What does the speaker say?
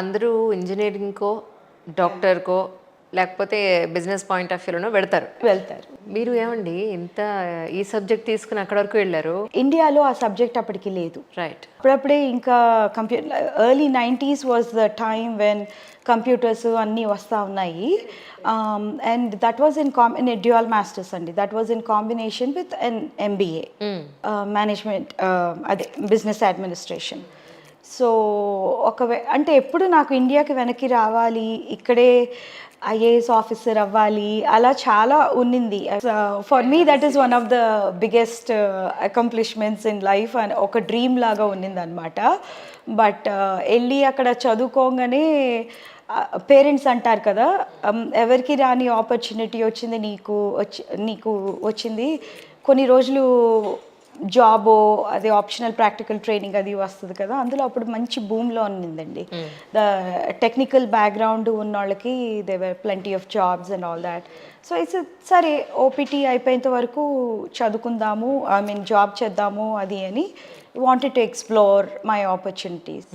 అందరూ ఇంజనీరింగ్కో డాక్టర్కో లేకపోతే business point of వ్యూలోనో పెడతారు వెళ్తారు. మీరు ఏమండి ఇంత ఈ సబ్జెక్ట్ తీసుకుని అక్కడ వరకు వెళ్ళారు? ఇండియాలో ఆ సబ్జెక్ట్ అప్పటికి లేదు. రైట్. అప్పుడప్పుడే ఇంకా computer early nineties was the time when computers అన్నీ వస్తూ ఉన్నాయి. And that was in combi dual masters అండి. That was in combination with N MBA management అదే బిజినెస్ అడ్మినిస్ట్రేషన్ సో ఒకవే అంటే ఎప్పుడు నాకు ఇండియాకి వెనక్కి రావాలి ఇక్కడే ఐఏఎస్ ఆఫీసర్ అవ్వాలి అలా చాలా ఉన్నింది. For me that is one of the biggest accomplishments in life and ఒక డ్రీమ్ లాగా ఉన్నింది అనమాట బట్ వెళ్ళి uh, అక్కడ చదువుకోగానే పేరెంట్స్ అంటారు కదా ఎవరికి రాని ఆపర్చునిటీ వచ్చింది నీకు వచ్చి నీకు వచ్చింది? కొన్ని రోజులు జాబో అదే ఆప్షనల్ ప్రాక్టికల్ ట్రైనింగ్ అది వస్తుంది కదా అందులో అప్పుడు మంచి భూమిలో ఉన్నిందండి. ద టెక్నికల్ బ్యాక్గ్రౌండ్ ఉన్న వాళ్ళకి they were plenty of jobs and all that so it's సరే ఓపీటీ అయిపోయేంత వరకు చదువుకుందాము ఐ మీన్ జాబ్ చేద్దాము అది అని wanted to explore my opportunities